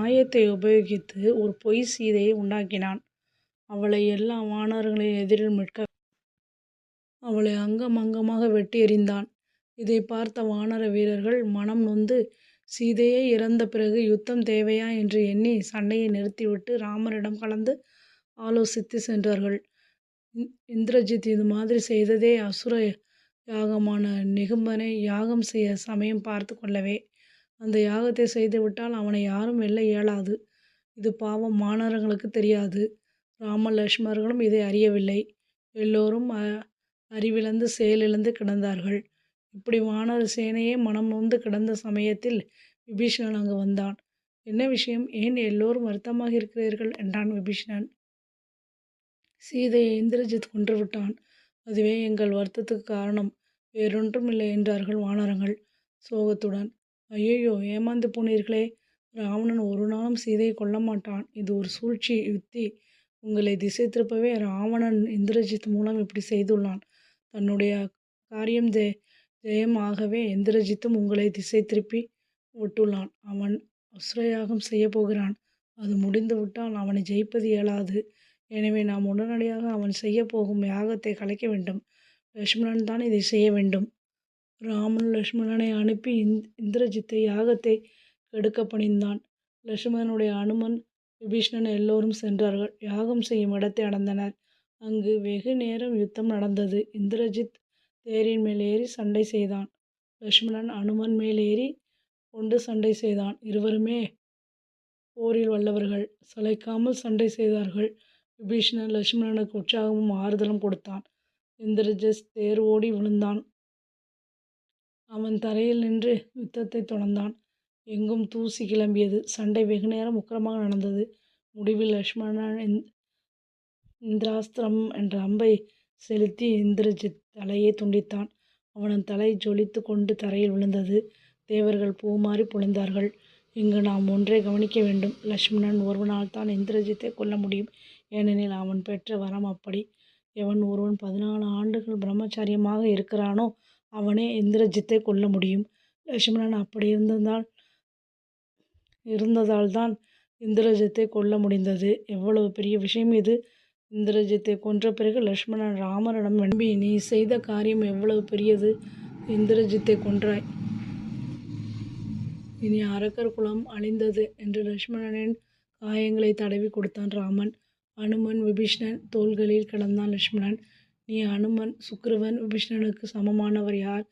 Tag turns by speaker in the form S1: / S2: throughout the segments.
S1: மாயத்தை உபயோகித்து ஒரு பொய் சீதையை உண்டாக்கினான். அவளை எல்லா வானரர்களின் எதிரிலும் மீட்க அவளை அங்கம் அங்கமாக வெட்டி எறிந்தான். இதைப் பார்த்த வானர வீரர்கள் மனம் நொந்து சீதையே இறந்த பிறகு யுத்தம் தேவையா என்று எண்ணி சண்டையை நிறுத்திவிட்டு ராமரிடம் கலந்து ஆலோசித்துச் சென்றார்கள். இந்திரஜித் இது மாதிரி செய்ததே அசுர யாகமான நிகும்பனை யாகம் செய்ய சமயம் பார்த்துக் கொள்ளவே. அந்த யாகத்தை செய்துவிட்டால் அவனை யாரும் வெல்ல இயலாது. இது பாவம் வானரர்களுக்குத் தெரியாது. ராம லக்ஷ்மணர்களும் இதை அறியவில்லை. எல்லோரும் அறிவிழந்து செயலிழந்து கிடந்தார்கள். இப்படி வானர சேனையே மனம் நொந்து கிடந்த சமயத்தில் விபீஷணன் அங்கு வந்தான். என்ன விஷயம்? ஏன் எல்லோரும் வருத்தமாக இருக்கிறீர்கள்? என்றான் விபீஷணன். சீதையை இந்திரஜித் கொன்றுவிட்டான். அதுவே எங்கள் வருத்தத்துக்கு காரணம். வேறொன்றும் இல்லை என்றார்கள் வானரங்கள் சோகத்துடன். ஐயையோ ஏமாந்து போனீர்களே. ராவணன் ஒரு நாளும் சீதையை கொல்லமாட்டான். இது ஒரு சூழ்ச்சி யுத்தி உங்களை திசை திருப்பவே ராவணன் இந்திரஜித் மூலம் இப்படி செய்துள்ளான். தன்னுடைய காரியம் ஜெயம் ஆகவே இந்திரஜித்தும் உங்களை திசை திருப்பி விட்டுள்ளான். அவன் அசுரயாகம் செய்ய போகிறான். அது முடிந்துவிட்டால் அவனை ஜெயிப்பது இயலாது. எனவே நாம் உடனடியாக அவன் செய்ய போகும் யாகத்தை கலைக்க வேண்டும். லக்ஷ்மணன் தான் இதை செய்ய வேண்டும். ராமன் லக்ஷ்மணனை அனுப்பி இந்திரஜித்தை யாகத்தை கெடுக்க பணிந்தான் லக்ஷ்மணனுடைய அனுமன் விபீஷ்ணன் எல்லோரும் சென்றார்கள். யாகம் செய்யும் இடத்தை அடைந்தனர். அங்கு வெகு நேரம் யுத்தம் நடந்தது. இந்திரஜித் தேரின் மேல் ஏறி சண்டை செய்தான். லக்ஷ்மணன் அனுமன் மேல் ஏறி கொண்டு சண்டை செய்தான். இருவருமே போரில் வல்லவர்கள். சளைக்காமல் சண்டை செய்தார்கள். விபீஷ்ணன் லக்ஷ்மணனுக்கு உற்சாகமும் ஆறுதலும் கொடுத்தான். இந்திரஜித் தேர் ஓடி விழுந்தான். அவன் தரையில் நின்று யுத்தத்தைத் தொடர்ந்தான். எங்கும் தூசி கிளம்பியது. சண்டை வெகு நேரம் உக்கிரமாக நடந்தது. முடிவில் லக்ஷ்மணன் இந்திராஸ்திரம் என்ற அம்பை செலுத்தி இந்திரஜித் தலையை துண்டித்தான். அவனது தலை ஜொலித்து கொண்டு தரையில் விழுந்தது. தேவர்கள் பூமாறி பொழிந்தார்கள். இங்கு நாம் ஒன்றை கவனிக்க வேண்டும். லக்ஷ்மணன் ஒருவனால்தான் இந்திரஜித்தை கொல்ல முடியும். ஏனெனில் அவன் பெற்ற வரம் அப்படி. எவன் ஒருவன் பதினாலு ஆண்டுகள் பிரம்மச்சாரியமாக இருக்கிறானோ அவனே இந்திரஜித்தை கொல்ல முடியும். லக்ஷ்மணன் அப்படி இருந்ததால் இருந்ததால் தான் இந்திரஜித்தை கொல்ல முடிந்தது. எவ்வளவு பெரிய விஷயம் இது. இந்திரஜித்தை கொன்ற பிறகு லக்ஷ்மணன் ராமரிடம் நம்பி நீ செய்த காரியம் எவ்வளவு பெரியது. இந்திரஜித்தை கொன்றாய். இனி அரக்கர் குலம் அழிந்தது என்று லக்ஷ்மணனின் காயங்களை தடவி கொடுத்தான் ராமன். அனுமன் விபீஷ்ணன் தோள்களில் கிடந்தான் லக்ஷ்மணன். நீ அனுமன் சுக்கிரவன் விபீஷணனுக்குச் சமமானவர் யார்?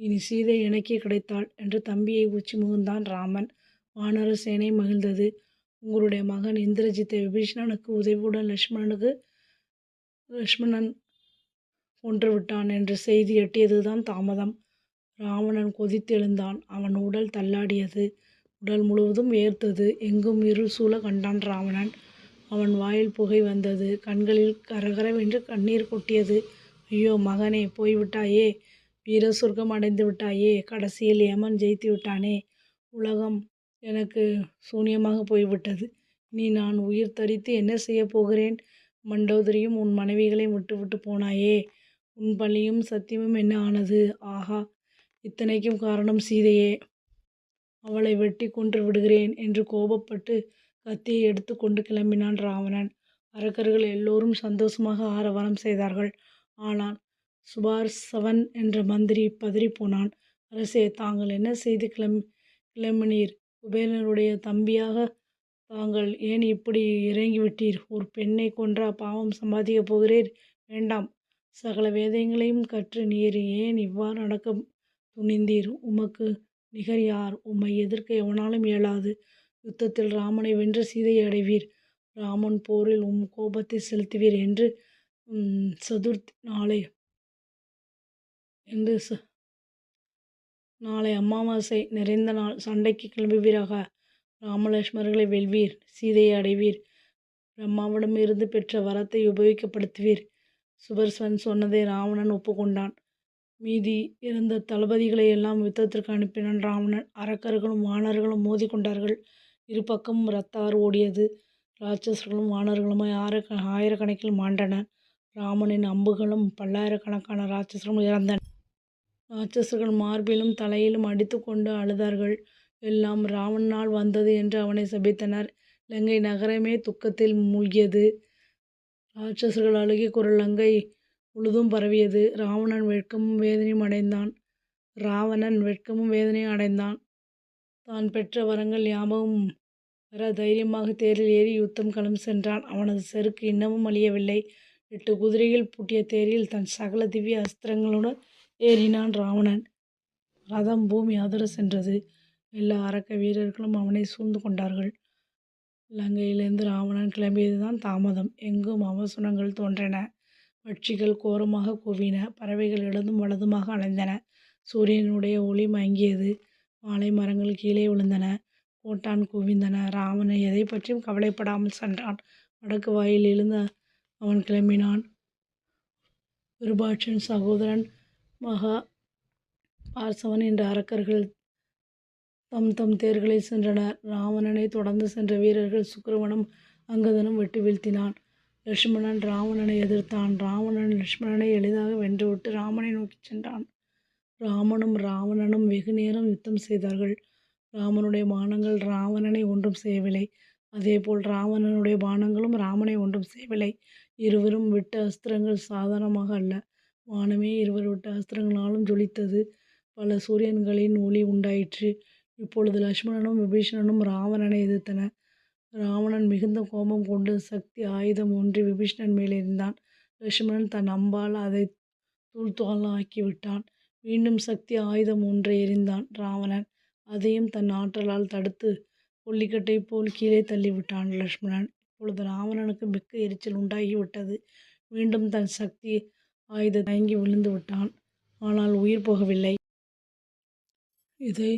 S1: இனி சீதை எனக்கே கிடைத்தாள் என்று தம்பியை உச்சி முகந்தான் ராமன். வானர சேனை மகிழ்ந்தது. உங்களுடைய மகன் இந்திரஜித்தை விபீஷணனுக்கு உதவியுடன் லக்ஷ்மணன் கொன்றுவிட்டான் என்ற செய்தி எட்டியதுதான் தாமதம். ராவணன் கொதித்தெழுந்தான். அவன் உடல் தள்ளாடியது. உடல் முழுவதும் ஏர்த்தது எங்கும் இருள் சூழ கண்டான் ராவணன். அவன் வாயில் புகை வந்தது. கண்களில் கரகரவென்று கண்ணீர் கொட்டியது. ஐயோ மகனே. போய்விட்டாயே. வீர சொர்க்கம் அடைந்துவிட்டாயே. கடைசியில் யமன் ஜெயித்துவிட்டானே. உலகம் எனக்கு சூன்யமாகப் போய்விட்டது. நீ நான் உயிர் தரித்து என்ன செய்யப் போகிறேன்? மண்டோதரியும் உன் மனைவிகளையும் விட்டுவிட்டு போனாயே. உன் பள்ளியும் சத்தியமும் என்ன ஆனது? ஆஹா இத்தனைக்கும் காரணம் சீதையே. அவளை வெட்டி கொன்று விடுகிறேன் என்று கோபப்பட்டு கத்தியை எடுத்துக்கொண்டு கிளம்பினான் ராவணன். அரக்கர்கள் எல்லோரும் சந்தோஷமாக ஆரவாரம் செய்தார்கள். ஆனால் சுபார்சவன் என்ற மந்திரி பதறிப்போனான். அரசே தாங்கள் என்ன செய்து கிளம்பினீர்? குபேரனுடைய தம்பியாக தாங்கள் ஏன் இப்படி இறங்கிவிட்டீர்? ஒரு பெண்ணை கொன்றா பாவம் சம்பாதிக்கப் போகிறீர்? வேண்டாம். சகல வேதங்களையும் கற்று நீர் ஏன் இவ்வாறு நடக்க துணிந்தீர்? உமக்கு நிகர் யார்? உம்மை எதிர்க்க எவனாலும் இயலாது. யுத்தத்தில் ராமனை வென்று சீதையை அடைவீர். ராமன் போரில் உம் கோபத்தை செலுத்துவீர். என்று சதுர்த்தி நாளை என்று நாளை அமாவாசை நிறைந்த நாள். சண்டைக்கு கிளம்புவீராக. ராமலட்சுமர்களை வெல்வீர். சீதையை அடைவீர். பிரம்மாவிடம் இருந்து பெற்ற வரத்தை உபயோகப்படுத்துவீர். சுபர்ஸ்வன் சொன்னதை ராவணன் ஒப்புக்கொண்டான் மீதி இருந்த தளபதிகளை எல்லாம் யுத்தத்திற்கு அனுப்பினான் ராவணன். அரக்கர்களும் வானர்களும் மோதிக்கொண்டார்கள் கொண்டார்கள். இரு பக்கமும் இரத்த ஆறு ஓடியது. இராட்சசர்களும் வானரர்களுமாய் ஆயிரக்கணக்கில் மாண்டனர். ராமனின் அம்புகளும் பல்லாயிரக்கணக்கான ராட்சஸரும் இறந்தனர். இராட்சசர்கள் மார்பிலும் தலையிலும் அடித்துக்கொண்டு அழுதார்கள். எல்லாம் ராவணனால் வந்தது என்று அவனை சபித்தனர். இலங்கை நகரமே துக்கத்தில் மூழ்கியது. ராட்சஸர்கள் அழுகிய குரல் லங்கை முழுதும் பரவியது. ராவணன் வெட்கமும் வேதனையும் அடைந்தான். ராவணன் வெட்கமும் வேதனையும் அடைந்தான். தான் பெற்ற வரங்கள் ஞாபகம் வர தைரியமாக தேரில் ஏறி யுத்தம் களம் சென்றான். அவனது செருக்கு இன்னமும் அழியவில்லை. எட்டு குதிரைகள் பூட்டிய தேரில் தன் சகல திவ்ய அஸ்திரங்களுடன் ஏறினான் ராவணன். ரதம் பூமி அதிர சென்றது. எல்லா அரக்க வீரர்களும் அவனை சூழ்ந்து கொண்டார்கள். இலங்கையிலிருந்து ராவணன் கிளம்பியதுதான் தாமதம். எங்கும் அவசரங்கள் தோன்றின. பட்சிகள் கோரமாக கூவின. பறவைகள் இடதும் வலதுமாக அலைந்தன. சூரியனுடைய ஒளி மங்கியது. வாழை மரங்கள் கீழே விழுந்தன. கோட்டான் குவிந்தன. ராமனை எதை பற்றியும் கவலைப்படாமல் சென்றான். வடக்கு வாயில் எழுந்த அவன் கிளம்பினான். விருபாட்சன் சகோதரன் மகா பார்சவன் என்ற அரக்கர்கள் தம் தம் தேர்களில் சென்றனர். ராவணனை தொடர்ந்து சென்ற வீரர்கள் சுக்கிரவனும் அங்கதனும் வெட்டி வீழ்த்தினான். லக்ஷ்மணன் ராவணனை எதிர்த்தான். ராவணன் லக்ஷ்மணனை எளிதாக வென்றுவிட்டு ராமனை நோக்கிச் சென்றான். ராமனும் ராவணனும் வெகு நேரம் யுத்தம் செய்தார்கள். ராமனுடைய பானங்கள் ராவணனை ஒன்றும் செய்யவில்லை. அதேபோல் ராவணனுடைய பாணங்களும் ராமனை ஒன்றும் செய்யவில்லை. இருவரும் விட்ட அஸ்திரங்கள் சாதாரணமாக அல்ல. வானமே இருவர் விட்ட அஸ்திரங்களாலும் ஜொலித்தது. பல சூரியன்களின் ஒளி உண்டாயிற்று. இப்பொழுது லக்ஷ்மணனும் விபீஷணனும் ராவணனை எதிர்த்தன ராவணன் மிகுந்த கோபம் கொண்டு சக்தி ஆயுதம் ஒன்றை விபீஷணன் மேல் லக்ஷ்மணன் தன் அம்பால் அதை தூள் தூளாக்கிவிட்டான். மீண்டும் சக்தி ஆயுதம் ஒன்றை எறிந்தான் ராவணன். அதையும் தன் ஆற்றலால் தடுத்து கொல்லிக்கட்டை போல் கீழே தள்ளிவிட்டான் லக்ஷ்மணன். இப்பொழுது ராவணனுக்கு மிக்க எரிச்சல் உண்டாகிவிட்டது. மீண்டும் தன் சக்தி ஆயுத தயங்கி விழுந்து விட்டான். ஆனால் உயிர் போகவில்லை. இதை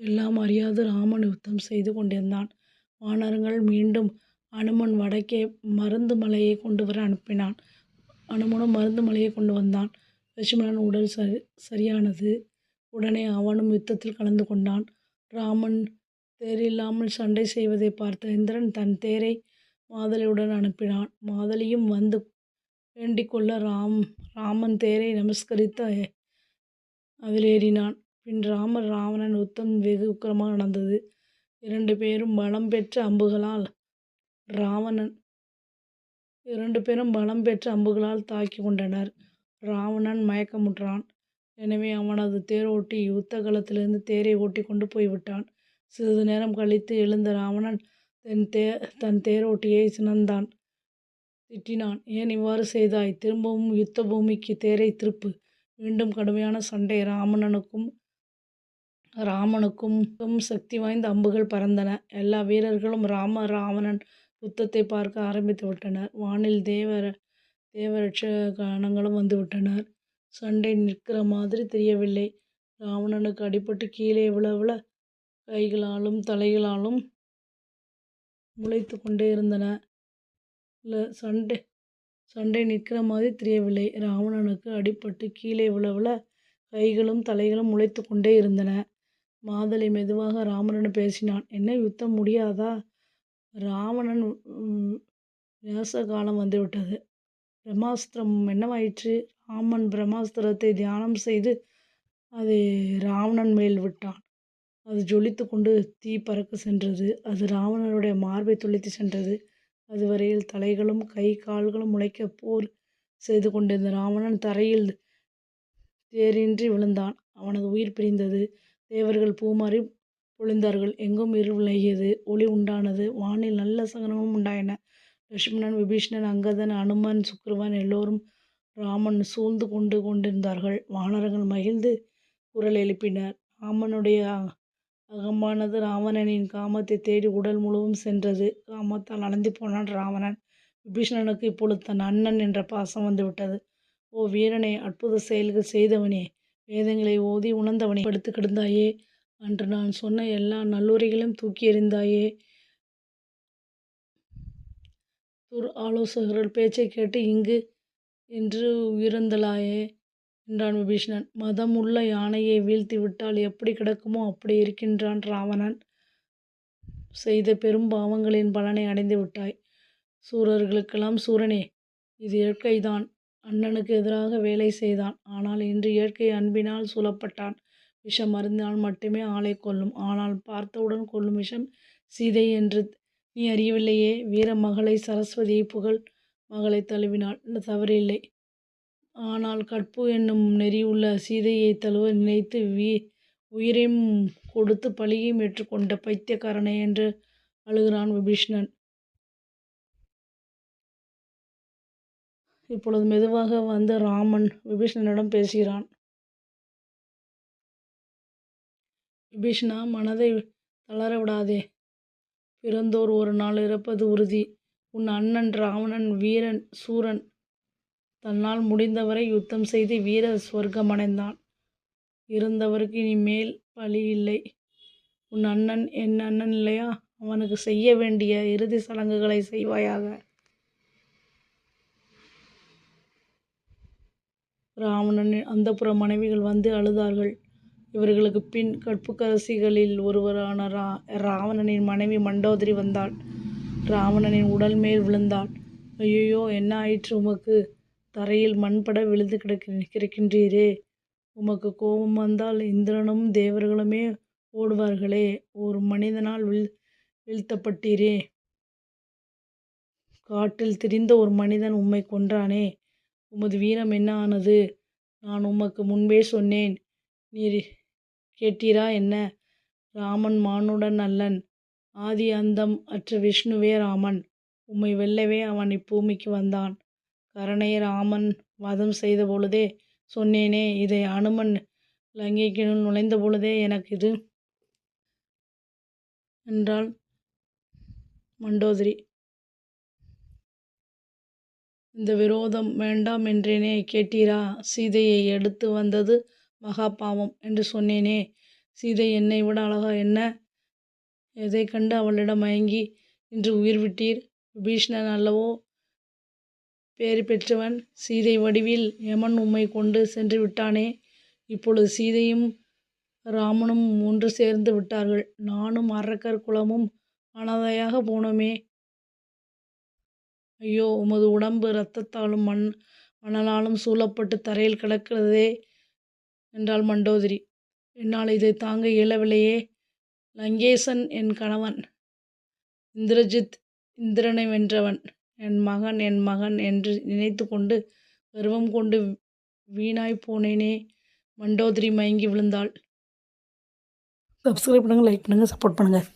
S1: எல்லாம் அறியாது ராமன் யுத்தம் செய்து கொண்டிருந்தான். வானரங்கள் மீண்டும் அனுமன் வடக்கே மருந்து மலையை கொண்டு வர அனுப்பினான். அனுமனும் மருந்து மலையை கொண்டு வந்தான். லட்சுமணன் உடல் சரி சரியானது. உடனே அவனும் யுத்தத்தில் கலந்து கொண்டான். ராமன் தேரில்லாமல் சண்டை செய்வதைப் பார்த்த இந்திரன் தன் தேரை மாதலியுடன் அனுப்பினான். மாதலியும் வந்து வேண்டிக்கொள்ள ராம் ராமன் தேரை நமஸ்கரித்து அதில் ஏறினான். பின் ராமர் ராவணன் யுத்தம் வெகு உக்கிரமாக நடந்தது. இரண்டு பேரும் பலம் பெற்ற அம்புகளால் ராவணன் இரண்டு பேரும் பலம் பெற்ற அம்புகளால் தாக்கிக் கொண்டனர். ராவணன் மயக்கமுற்றான். எனவே அவனது தேரோட்டி யுத்த களத்திலிருந்து தேரை ஓட்டி கொண்டு போய்விட்டான். சிறிது நேரம் கழித்து எழுந்த ராவணன் தன் தே தன் தேரோட்டியை சினந்தான். திட்டினான். ஏன் இவ்வாறு செய்தாய்? திரும்பவும் யுத்த பூமிக்கு தேரை திருப்பு. மீண்டும் கடுமையான சண்டை. ராமணனுக்கும் ராமனுக்கும் சக்தி வாய்ந்த அம்புகள் பறந்தன. எல்லா வீரர்களும் ராம ராவணன் யுத்தத்தை பார்க்க ஆரம்பித்து விட்டனர் வானில் தேவர தேவரட்ச கணங்களும் வந்துவிட்டனர். சண்டை நிற்கிற மாதிரி தெரியவில்லை. ராவணனுக்கு அடிபட்டு கீழே விழவிழ கைகளாலும் தலைகளாலும் முளைத்து கொண்டே இருந்தன. சண்டை சண்டை நிற்கிற மாதிரி தெரியவில்லை. ராவணனுக்கு அடிபட்டு கீழே விழவிழ கைகளும் தலைகளும் முளைத்து கொண்டே இருந்தன. மாதளி மெதுவாக ராமனன் பேசினான். என்ன யுத்தம் முடியாதா? ராவணன் வேச காலம் வந்துவிட்டது. பிரம்மாஸ்திரம் என்னவாயிற்று? ராமன் பிரம்மாஸ்திரத்தை தியானம் செய்து அதை ராவணன் மேல் விட்டான். அது ஜொலித்து கொண்டு தீ பறக்க சென்றது. அது ராவணனுடைய மார்பை துளைத்து சென்றது. அதுவரையில் தலைகளும் கை கால்களும் முளைக்கப் போர் செய்து கொண்டிருந்த ராவணன் தரையில் தேரின்றி விழுந்தான். அவனது உயிர் பிரிந்தது. தேவர்கள் பூமாறி பொழிந்தார்கள். எங்கும் இருள் விலகியது. ஒளி உண்டானது. வானில் நல்ல சகனமும் உண்டாயின. லக்ஷ்மணன் விபீஷணன் அங்கதன் அனுமன் சுக்கிரவன் எல்லோரும் ராமன் சூழ்ந்து கொண்டு கொண்டிருந்தார்கள். வானரங்கள் மகிழ்ந்து குரல் எழுப்பினர். ராமனுடைய அகமானது ராவணனின் காமத்தை தேடி உடல் முழுவதும் சென்றது. காமத்தால் அலந்து போனான் ராவணன். விபீஷணனுக்கு இப்பொழுது தன் அண்ணன் என்ற பாசம் வந்துவிட்டது. ஓ வீரனே! அற்புத செயல்கள் செய்தவனே! வேதங்களை ஓதி உணர்ந்தவனே! படுத்து கிடந்தாயே! அன்று நான் சொன்ன எல்லா நல்லுரைகளையும் தூக்கி எறிந்தாயே! துர் ஆலோசகர்கள் பேச்சைக் கேட்டு இங்கு என்று உயிரிழந்தாயே! என்றான் விபீஷணன். மதம் உள்ள யானையை வீழ்த்திவிட்டால் எப்படி கிடக்குமோ அப்படி இருக்கின்றான் ராவணன். செய்த பெரும் பாவங்களின் பலனை அடைந்து விட்டாய். சூரர்களுக்கெல்லாம் சூரனே! இது இயற்கைதான். அண்ணனுக்கு எதிராக வேலை செய்தான். ஆனால் இன்று இயற்கை அன்பினால் சூழப்பட்டான். விஷம் அருந்தினால் மட்டுமே ஆளை கொல்லும். ஆனால் பார்த்தவுடன் கொல்லும் விஷம் சீதை என்று நீ அறியவில்லையே. வீர மகளை சரஸ்வதியை புகழ் மகளைத் தழுவினாள் தவறில்லை. ஆனால் கற்பு என்னும் நெறியுள்ள சீதையை தழுவ நினைத்து உயிரையும் கொடுத்து பழியையும் ஏற்றுக்கொண்ட பைத்தியக்காரனை என்று அழுகிறான் விபீஷ்ணன் இப்பொழுது மெதுவாக வந்து ராமன் விபீஷ்ணனிடம் பேசுகிறான். விபீஷ்ணா மனதை தளர விடாதே பிறந்தோர் ஒரு நாள் இறப்பது உறுதி. உன் அண்ணன் ராவணன் வீரன் சூரன். தன்னால் முடிந்தவரை யுத்தம் செய்து வீர சொர்க்கமடைந்தான் இருந்தவருக்கு இனிமேல் பழி இல்லை. உன் அண்ணன் என் அண்ணன் இல்லையா? அவனுக்கு செய்ய வேண்டிய இறுதி சடங்குகளை செய்வாயாக. ராவணனின் அந்தப்புற மனைவிகள் வந்து அழுதார்கள். இவர்களுக்குப் பின் கற்புக்கரசிகளில் ஒருவரான ரா ராவணனின் மனைவி மண்டோதரி வந்தாள். ராவணனின் உடல் மேல் விழுந்தாள். ஐயையோ. என்ன ஆயிற்று உமக்கு? தரையில் மண்பட விழுந்து கிடக்க கிடக்கின்றீரே. உமக்கு கோபம் வந்தால் இந்திரனும் தேவர்களுமே ஓடுவார்களே. ஒரு மனிதனால் வீழ்த்தப்பட்டீரே. காட்டில் திரிந்த ஒரு மனிதன் உம்மை கொன்றானே. உமது வீரம் என்ன ஆனது? நான் உமக்கு முன்பே சொன்னேன். நீர் கேட்டீரா என்ன? ராமன் மானுடன் அல்லன். ஆதி அந்தம் அற்ற விஷ்ணுவே ராமன். உம்மை வெல்லவே அவன் இப்பூமிக்கு வந்தான். கரணையை ராமன் வதம் செய்த பொழுதே சொன்னேனே இதை அனுமன் லங்கைக்கினுள் நுழைந்த பொழுதே எனக்கு இது. என்றாள் மண்டோதரி. இந்த விரோதம் வேண்டாம் என்றேனே கேட்டீரா? சீதையை எடுத்து வந்தது மகா பாவம் என்று சொன்னேனே. சீதை என்னை விட அழகா என்ன? எதை கண்டு அவளிடம் மயங்கி இன்று உயிர் விட்டீர்? பீஷ்ணன் அல்லவோ பேறு பெற்றவன். சீதை வடிவில் யமன் உம்மை கொண்டு சென்று விட்டானே. இப்பொழுது சீதையும் ராமனும் ஒன்று சேர்ந்து விட்டார்கள். நானும் அரக்கர் குலமும் அனாதையாகப் போனோமே. ஐயோ. உமது உடம்பு இரத்தத்தாலும் மணலாலும் சூழப்பட்டு தரையில் கிடக்கிறதே என்றாள் மண்டோதரி. என்னால் இதை தாங்க இயலவில்லையே. லங்கேசன் என் கணவன். இந்திரஜித் இந்திரனை வென்றவன். என் மகன் என் மகன் என்று நினைத்து கொண்டு கர்வம் கொண்டு வீணாய் போனேனே. மண்டோதரி மயங்கி விழுந்தாள். சப்ஸ்கிரைப் பண்ணுங்க லைக் பண்ணுங்கள் சப்போர்ட் பண்ணுங்கள்